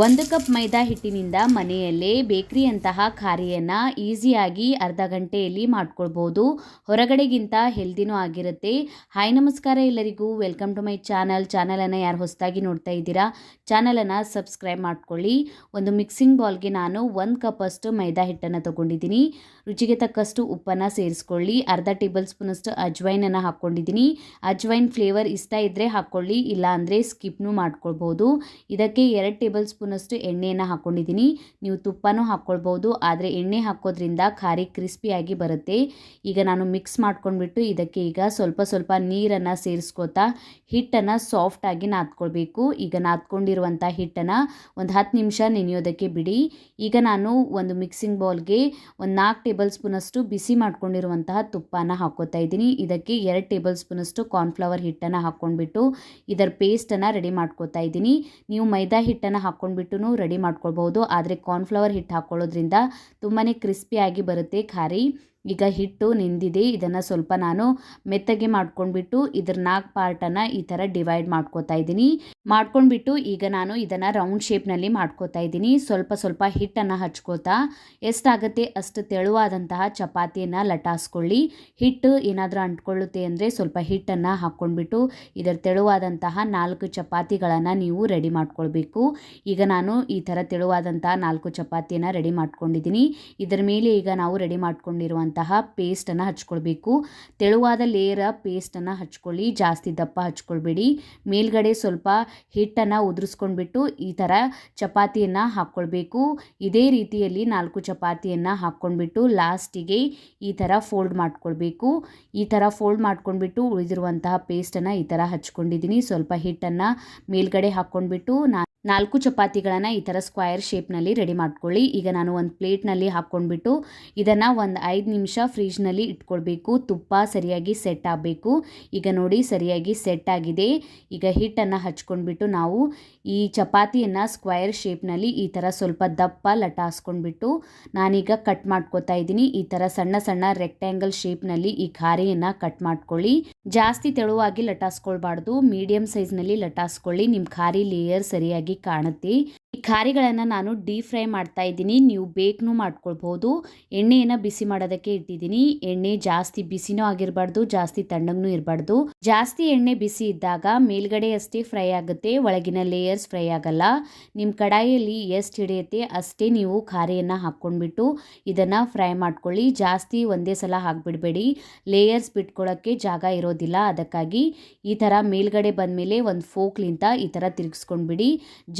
ಒಂದು ಕಪ್ ಮೈದಾ ಹಿಟ್ಟಿನಿಂದ ಮನೆಯಲ್ಲೇ ಬೇಕ್ರಿಯಂತಹ ಖಾರಿಯನ್ನು ಈಸಿಯಾಗಿ ಅರ್ಧ ಗಂಟೆಯಲ್ಲಿ ಮಾಡ್ಕೊಳ್ಬೋದು. ಹೊರಗಡೆಗಿಂತ ಹೆಲ್ದಿನೂ ಆಗಿರುತ್ತೆ. ಹಾಯ್ ನಮಸ್ಕಾರ ಎಲ್ಲರಿಗೂ. ವೆಲ್ಕಮ್ ಟು ಮೈ ಚಾನಲ್ ಚಾನಲನ್ನು ಯಾರು ಹೊಸದಾಗಿ ನೋಡ್ತಾ ಇದ್ದೀರಾ? ಚಾನಲನ್ನು ಸಬ್ಸ್ಕ್ರೈಬ್ ಮಾಡ್ಕೊಳ್ಳಿ. ಒಂದು ಮಿಕ್ಸಿಂಗ್ ಬೌಲ್ಗೆ ನಾನು ಒಂದು ಕಪ್ಪಷ್ಟು ಮೈದಾ ಹಿಟ್ಟನ್ನು ತೊಗೊಂಡಿದ್ದೀನಿ. ರುಚಿಗೆ ತಕ್ಕಷ್ಟು ಉಪ್ಪನ್ನು ಸೇರಿಸ್ಕೊಳ್ಳಿ. ಅರ್ಧ ಟೇಬಲ್ ಸ್ಪೂನಷ್ಟು ಅಜ್ವೈನನ್ನು ಹಾಕ್ಕೊಂಡಿದ್ದೀನಿ. ಅಜ್ವೈನ್ ಫ್ಲೇವರ್ ಇಷ್ಟ ಇದ್ದರೆ ಹಾಕ್ಕೊಳ್ಳಿ. ಇಲ್ಲ ಅಂದರೆ ಸ್ಕಿಪ್ನೂ ಮಾಡ್ಕೊಳ್ಬೋದು. ಇದಕ್ಕೆ ಎರಡು ಟೇಬಲ್ ಸ್ಪೂನಷ್ಟು ಎಣ್ಣೆಯನ್ನು ಹಾಕ್ಕೊಂಡಿದ್ದೀನಿ ನೀವು ತುಪ್ಪನೂ ಹಾಕ್ಕೊಳ್ಬೋದು ಆದರೆ ಎಣ್ಣೆ ಹಾಕೋದ್ರಿಂದ ಖಾರಿ ಕ್ರಿಸ್ಪಿಯಾಗಿ ಬರುತ್ತೆ. ಈಗ ನಾನು ಮಿಕ್ಸ್ ಮಾಡ್ಕೊಂಡ್ಬಿಟ್ಟು ಇದಕ್ಕೆ ಈಗ ಸ್ವಲ್ಪ ಸ್ವಲ್ಪ ನೀರನ್ನು ಸೇರಿಸ್ಕೋತಾ ಹಿಟ್ಟನ್ನು ಸಾಫ್ಟಾಗಿ ನಾದ್ಕೊಳ್ಬೇಕು. ಈಗ ನಾದ್ಕೊಂಡಿರುವಂಥ ಹಿಟ್ಟನ್ನು ಒಂದು ಹತ್ತು ನಿಮಿಷ ನೆನೆಯೋದಕ್ಕೆ ಬಿಡಿ. ಈಗ ನಾನು ಒಂದು ಮಿಕ್ಸಿಂಗ್ ಬೌಲ್ಗೆ ಒಂದು ನಾಲ್ಕು ಟೇಬಲ್ ಸ್ಪೂನಷ್ಟು ಬಿಸಿ ಮಾಡ್ಕೊಂಡಿರುವಂತಹ ತುಪ್ಪನ ಹಾಕೋತಾ ಇದ್ದೀನಿ. ಇದಕ್ಕೆ ಎರಡು ಟೇಬಲ್ ಸ್ಪೂನಷ್ಟು ಕಾರ್ನ್ಫ್ಲವರ್ ಹಿಟ್ಟನ್ನು ಹಾಕ್ಕೊಂಡ್ಬಿಟ್ಟು ಇದರ ಪೇಸ್ಟನ್ನು ರೆಡಿ ಮಾಡ್ಕೋತಾ ಇದ್ದೀನಿ. ನೀವು ಮೈದಾ ಹಿಟ್ಟನ್ನು ಹಾಕ್ಕೊಂಡ್ಬಿಟ್ಟು ರೆಡಿ ಮಾಡ್ಕೊಳ್ಬೋದು. ಆದರೆ ಕಾರ್ನ್ಫ್ಲವರ್ ಹಿಟ್ಟು ಹಾಕ್ಕೊಳ್ಳೋದ್ರಿಂದ ತುಂಬಾ ಕ್ರಿಸ್ಪಿಯಾಗಿ ಬರುತ್ತೆ ಖಾರಿ ಈಗ ಹಿಟ್ಟು ನಿಂದಿದೆ, ಇದನ್ನು ಸ್ವಲ್ಪ ನಾನು ಮೆತ್ತಗೆ ಮಾಡ್ಕೊಂಡ್ಬಿಟ್ಟು ಇದ್ರ ನಾಲ್ಕು ಪಾರ್ಟನ್ನು ಈ ಥರ ಡಿವೈಡ್ ಮಾಡ್ಕೋತಾ ಇದ್ದೀನಿ. ಮಾಡ್ಕೊಂಡ್ಬಿಟ್ಟು ಈಗ ನಾನು ಇದನ್ನು ರೌಂಡ್ ಶೇಪ್ನಲ್ಲಿ ಮಾಡ್ಕೋತಾ ಇದ್ದೀನಿ. ಸ್ವಲ್ಪ ಸ್ವಲ್ಪ ಹಿಟ್ಟನ್ನು ಹಚ್ಕೋತಾ ಎಷ್ಟಾಗುತ್ತೆ ಅಷ್ಟು ತೆಳುವಾದಂತಹ ಚಪಾತಿಯನ್ನು ಲಟಾಸ್ಕೊಳ್ಳಿ. ಹಿಟ್ಟು ಏನಾದರೂ ಅಂಟ್ಕೊಳ್ಳುತ್ತೆ ಅಂದರೆ ಸ್ವಲ್ಪ ಹಿಟ್ಟನ್ನು ಹಾಕ್ಕೊಂಡ್ಬಿಟ್ಟು ಇದರ ತೆಳುವಾದಂತಹ ನಾಲ್ಕು ಚಪಾತಿಗಳನ್ನು ನೀವು ರೆಡಿ ಮಾಡ್ಕೊಳ್ಬೇಕು. ಈಗ ನಾನು ಈ ಥರ ತೆಳುವಾದಂತಹ ನಾಲ್ಕು ಚಪಾತಿಯನ್ನು ರೆಡಿ ಮಾಡ್ಕೊಂಡಿದ್ದೀನಿ. ಇದರ ಮೇಲೆ ಈಗ ನಾವು ರೆಡಿ ಮಾಡ್ಕೊಂಡಿರುವಂಥ ಅಂತಹ ಪೇಸ್ಟನ್ನು ಹಚ್ಕೊಳ್ಬೇಕು. ತೆಳುವಾದ ಲೇಯರ ಪೇಸ್ಟನ್ನು ಹಚ್ಕೊಳ್ಳಿ. ಜಾಸ್ತಿ ದಪ್ಪ ಹಚ್ಕೊಳ್ಬೇಡಿ. ಮೇಲ್ಗಡೆ ಸ್ವಲ್ಪ ಹಿಟ್ಟನ್ನು ಉದುರಿಸ್ಕೊಂಡ್ಬಿಟ್ಟು ಈ ಥರ ಚಪಾತಿಯನ್ನು ಹಾಕ್ಕೊಳ್ಬೇಕು. ಇದೇ ರೀತಿಯಲ್ಲಿ ನಾಲ್ಕು ಚಪಾತಿಯನ್ನು ಹಾಕ್ಕೊಂಡ್ಬಿಟ್ಟು ಲಾಸ್ಟಿಗೆ ಈ ಥರ ಫೋಲ್ಡ್ ಮಾಡ್ಕೊಳ್ಬೇಕು. ಈ ಥರ ಫೋಲ್ಡ್ ಮಾಡ್ಕೊಂಡ್ಬಿಟ್ಟು ಉಳಿದಿರುವಂತಹ ಪೇಸ್ಟನ್ನು ಈ ಥರ ಹಚ್ಕೊಂಡಿದ್ದೀನಿ. ಸ್ವಲ್ಪ ಹಿಟ್ಟನ್ನು ಮೇಲ್ಗಡೆ ಹಾಕ್ಕೊಂಡ್ಬಿಟ್ಟು ನಾ ನಾಲ್ಕು ಚಪಾತಿಗಳನ್ನು ಈ ಥರ ಸ್ಕ್ವಯರ್ ಶೇಪ್ನಲ್ಲಿ ರೆಡಿ ಮಾಡ್ಕೊಳ್ಳಿ. ಈಗ ನಾನು ಒಂದು ಪ್ಲೇಟ್ನಲ್ಲಿ ಹಾಕ್ಕೊಂಡ್ಬಿಟ್ಟು ಇದನ್ನು ಒಂದು ಐದು ನಿಮಿಷ ಫ್ರಿಜ್ನಲ್ಲಿ ಇಟ್ಕೊಳ್ಬೇಕು. ತುಪ್ಪ ಸರಿಯಾಗಿ ಸೆಟ್ ಆಗಬೇಕು. ಈಗ ನೋಡಿ ಸರಿಯಾಗಿ ಸೆಟ್ ಆಗಿದೆ. ಈಗ ಹಿಟ್ಟನ್ನು ಹಚ್ಕೊಂಡ್ಬಿಟ್ಟು ನಾವು ಈ ಚಪಾತಿಯನ್ನು ಸ್ಕ್ವಯರ್ ಶೇಪ್ನಲ್ಲಿ ಈ ಥರ ಸ್ವಲ್ಪ ದಪ್ಪ ಲಟಾಸ್ಕೊಂಡ್ಬಿಟ್ಟು ನಾನೀಗ ಕಟ್ ಮಾಡ್ಕೋತಾ ಇದ್ದೀನಿ. ಈ ಥರ ಸಣ್ಣ ಸಣ್ಣ ರೆಕ್ಟ್ಯಾಂಗಲ್ ಶೇಪ್ನಲ್ಲಿ ಈ ಖಾರಿಯನ್ನು ಕಟ್ ಮಾಡ್ಕೊಳ್ಳಿ. ಜಾಸ್ತಿ ತೆಳುವಾಗಿ ಲಟಾಸ್ಕೊಳ್ಬಾರ್ದು. ಮೀಡಿಯಂ ಸೈಜ್ನಲ್ಲಿ ಲಟಾಸ್ಕೊಳ್ಳಿ. ನಿಮ್ಮ ಖಾರಿ ಲೇಯರ್ ಸರಿಯಾಗಿ ಕಾಣುತ್ತೆ ಈ ಖಾರಿಗಳನ್ನು ನಾನು ಡೀಪ್ ಫ್ರೈ ಮಾಡ್ತಾ ಇದ್ದೀನಿ. ನೀವು ಬೇಕನ್ನೂ ಮಾಡ್ಕೊಳ್ಬೋದು ಎಣ್ಣೆಯನ್ನು ಬಿಸಿ ಮಾಡೋದಕ್ಕೆ ಇಟ್ಟಿದ್ದೀನಿ. ಎಣ್ಣೆ ಜಾಸ್ತಿ ಬಿಸಿನೂ ಆಗಿರಬಾರ್ದು, ಜಾಸ್ತಿ ತಣ್ಣಗೂ ಇರಬಾರ್ದು. ಜಾಸ್ತಿ ಎಣ್ಣೆ ಬಿಸಿ ಇದ್ದಾಗ ಮೇಲ್ಗಡೆ ಅಷ್ಟೇ ಫ್ರೈ ಆಗುತ್ತೆ, ಒಳಗಿನ ಲೇಯರ್ಸ್ ಫ್ರೈ ಆಗಲ್ಲ. ನಿಮ್ಮ ಕಡಾಯಿಯಲ್ಲಿ ಎಷ್ಟು ಹಿಡಿಯುತ್ತೆ ಅಷ್ಟೇ ನೀವು ಖಾರಿಯನ್ನು ಹಾಕ್ಕೊಂಡ್ಬಿಟ್ಟು ಇದನ್ನು ಫ್ರೈ ಮಾಡ್ಕೊಳ್ಳಿ. ಜಾಸ್ತಿ ಒಂದೇ ಸಲ ಹಾಕ್ಬಿಡಬೇಡಿ. ಲೇಯರ್ಸ್ ಬಿಟ್ಕೊಳ್ಳೋಕ್ಕೆ ಜಾಗ ಇರೋದಿಲ್ಲ. ಅದಕ್ಕಾಗಿ ಈ ಥರ ಮೇಲ್ಗಡೆ ಬಂದಮೇಲೆ ಒಂದು ಫೋಕ್ಲಿಂತ ಈ ಥರ ತಿರುಗಿಸ್ಕೊಂಡ್ಬಿಡಿ.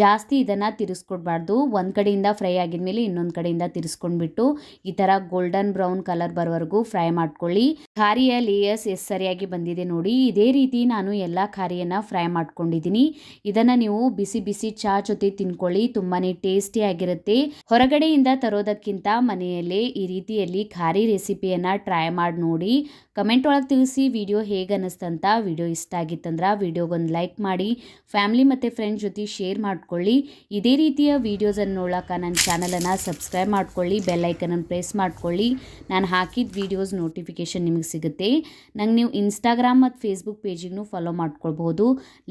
ಜಾಸ್ತಿ ಇದನ್ನು ತಿರ್ಸ್ಕೊಡ್ಬಾರ್ದು. ಒಂದು ಕಡೆಯಿಂದ ಫ್ರೈ ಆಗಿದ್ಮೇಲೆ ಇನ್ನೊಂದು ಕಡೆಯಿಂದ ತಿರ್ಸ್ಕೊಂಡ್ಬಿಟ್ಟು ಈ ಥರ ಗೋಲ್ಡನ್ ಬ್ರೌನ್ ಕಲರ್ ಬರೋವರೆಗೂ ಫ್ರೈ ಮಾಡ್ಕೊಳ್ಳಿ. ಖಾರಿಯ ಲೇಯರ್ಸ್ ಎಸ್ ಸರಿಯಾಗಿ ಬಂದಿದೆ ನೋಡಿ. ಇದೇ ರೀತಿ ನಾನು ಎಲ್ಲ ಖಾರಿಯನ್ನು ಫ್ರೈ ಮಾಡ್ಕೊಂಡಿದ್ದೀನಿ. ಇದನ್ನು ನೀವು ಬಿಸಿ ಬಿಸಿ ಚಾ ಜೊತೆ ತಿನ್ಕೊಳ್ಳಿ. ತುಂಬಾ ಟೇಸ್ಟಿಯಾಗಿರುತ್ತೆ ಹೊರಗಡೆಯಿಂದ ತರೋದಕ್ಕಿಂತ ಮನೆಯಲ್ಲೇ ಈ ರೀತಿಯಲ್ಲಿ ಖಾರಿ ರೆಸಿಪಿಯನ್ನು ಟ್ರೈ ಮಾಡಿ ನೋಡಿ. ಕಮೆಂಟ್ ಒಳಗೆ ತಿಳಿಸಿ ವಿಡಿಯೋ ಹೇಗೆ ಅನ್ನಿಸ್ತಂತ ವಿಡಿಯೋ ಇಷ್ಟ ಆಗಿತ್ತಂದ್ರೆ ವಿಡಿಯೋಗೊಂದು ಲೈಕ್ ಮಾಡಿ. ಫ್ಯಾಮಿಲಿ ಮತ್ತು ಫ್ರೆಂಡ್ಸ್ ಜೊತೆ ಶೇರ್ ಮಾಡ್ಕೊಳ್ಳಿ. ಇದೇ ರೀತಿಯ ವೀಡಿಯೋಸನ್ನು ನೋಡೋಕೆ ನನ್ನ ಚಾನಲನ್ನು ಸಬ್ಸ್ಕ್ರೈಬ್ ಮಾಡ್ಕೊಳ್ಳಿ. ಬೆಲ್ಲೈಕನನ್ನು ಪ್ರೆಸ್ ಮಾಡ್ಕೊಳ್ಳಿ. ನಾನು ಹಾಕಿದ ವೀಡಿಯೋಸ್ ನೋಟಿಫಿಕೇಶನ್ ನಿಮಗೆ ಸಿಗುತ್ತೆ. ನಂಗೆ ನೀವು ಇನ್ಸ್ಟಾಗ್ರಾಮ್ ಮತ್ತು ಫೇಸ್ಬುಕ್ ಪೇಜಿಗೂ ಫಾಲೋ ಮಾಡ್ಕೊಳ್ಬೋದು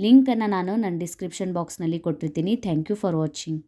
ಲಿಂಕನ್ನು ನಾನು ನನ್ನ ಡಿಸ್ಕ್ರಿಪ್ಷನ್ ಬಾಕ್ಸ್ನಲ್ಲಿ ಕೊಟ್ಟಿರ್ತೀನಿ. Thank you for watching